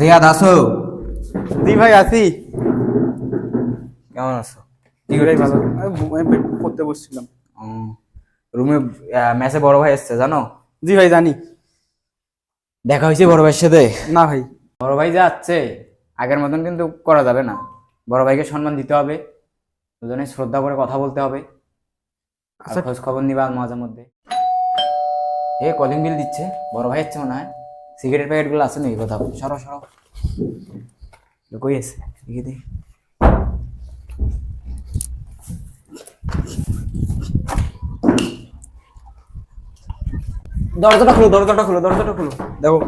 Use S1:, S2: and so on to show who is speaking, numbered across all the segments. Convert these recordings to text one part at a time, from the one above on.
S1: জিয়াদ আসো।
S2: জি ভাই আছি
S1: কেমন আছো?
S2: জি ভাই ভালো পড়তে বসছিলাম।
S1: রুমে ম্যাচে বড় ভাই এসছে জানো?
S2: জি ভাই জানি।
S1: দেখা হয়েছে বড় ভাইয়ের সাথে?
S2: না ভাই।
S1: বড় ভাই যা আছে আগের মতন কিন্তু করা যাবে না। বড় ভাইকে সম্মান দিতে হবে। দুজনে শ্রদ্ধা করে কথা বলতে হবে।
S2: আচ্ছা।
S1: খোঁজ খবর নিবা মাঝে মধ্যে। এ কলিং বিল দিচ্ছে। বড় ভাই হচ্ছে মনে হয়। সিগারেট প্যাকেট গুলো আছে নাকি কোথাও সরো সরো এ কই আছে দেখি দেখি দরজাটা খুলো দরজাটা খুলো দরজাটা খুলো
S2: দেখো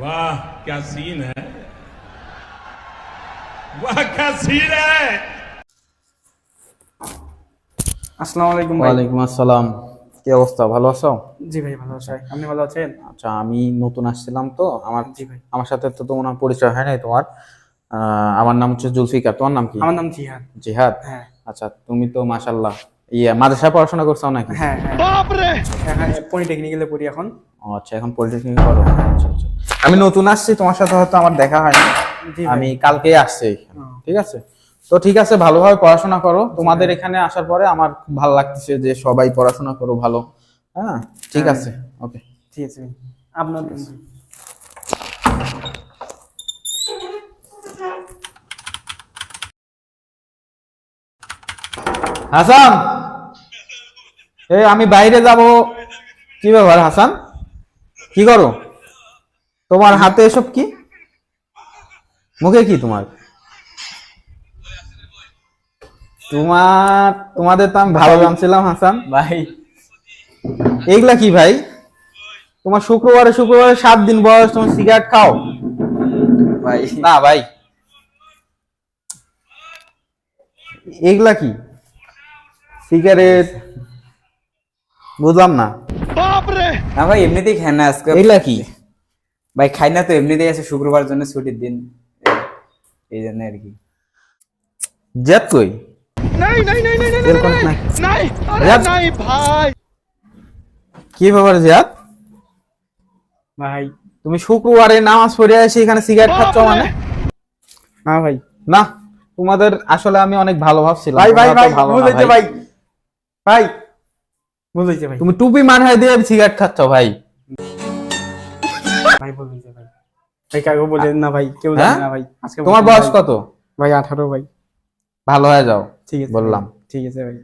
S3: वाह क्या सीन है वाह क्या सीन है
S2: আসসালামু আলাইকুম ভাই।
S4: ওয়ালাইকুম আসসালাম। কি অবস্থা? ভালো আছো?
S2: জি ভাই ভালো আছি। আপনি ভালো আছেন?
S4: আচ্ছা আমি নতুন আসছিলাম তো। আমার
S2: জি ভাই।
S4: আমার সাথে তো তোমার নাম পরিচয় হয় নাই তোমার। আহ, আমার নাম হচ্ছে জুলফিকার। তোমার নাম কি?
S2: আমার নাম জিহাদ।
S4: জিহাদ?
S2: হ্যাঁ।
S4: আচ্ছা তুমি তো মাশাল্লাহ ইয়ে মাদ্রাসায় পড়াশোনা করছ নাকি?
S2: হ্যাঁ হ্যাঁ। হ্যাঁ পলিটেকনিক্যালে পড়ি এখন।
S4: ও, আচ্ছা এখন পলিটেকনিক করো আচ্ছা আচ্ছা। আমি নতুন আসছি তোমার সাথে হয়তো আমার দেখা হয় না আমি কালকেই আসছি ঠিক আছে? তো ঠিক আছে ভালোভাবে পড়াশোনা করো। তোমাদের এখানে আসার পরে আমার খুব ভালো লাগতেছে যে সবাই পড়াশোনা করো ভালো। হ্যাঁ ঠিক আছে ওকে।
S2: ঠিক আছে আপনার
S4: হাসান! এ আমি বাইরে যাব। কি ব্যাপার হাসান? কি করো? তোমার হাতে এসব কি? মুখে কি তোমার? তোমার তোমাদের তো আমি ভালো জানছিলাম হাসান।
S1: ভাই।
S4: এইগুলা কি ভাই? তোমার শুক্রবারে শুক্রবারে সাত দিন বয়স তোমার সিগারেট খাও?
S1: ভাই।
S4: না ভাই। এগুলা কি? সিগারেট। বুঝলাম না।
S1: না ভাই এমনিতেই খাই না আজকে।
S4: এগুলা কি?
S1: ভাই খাই না তো এমনিতেই আছে শুক্রবার জন্য ছুটির দিন। এই জন্য আর কি।
S4: জেদ কই? এরকম না। জিয়াদ? কি ব্যাপার জিয়াদ?
S2: ভাই।
S4: তুমি শুক্রবারে নামাজ পড়ে এসে এখানে সিগারেট খাচ্ছ মানে?
S2: না ভাই।
S4: না? তোমাদের আসলে আমি অনেক ভালো ভাবছিলাম।
S2: ভাই ভাই ভাই
S4: তুমি টুপি মাথায় দিয়ে সিগারেট খাচ্ছ ভাই।
S2: ভাই বলেন না ভাই। কেউ
S4: হ্যাঁ?
S2: জানে না ভাই। আজকে
S4: তোমার বয়স কত?
S2: ভাই আঠারো ভাই।
S4: ভালো হয়ে যাও
S2: ঠিক আছে
S4: বললাম।
S2: ঠিক আছে ভাই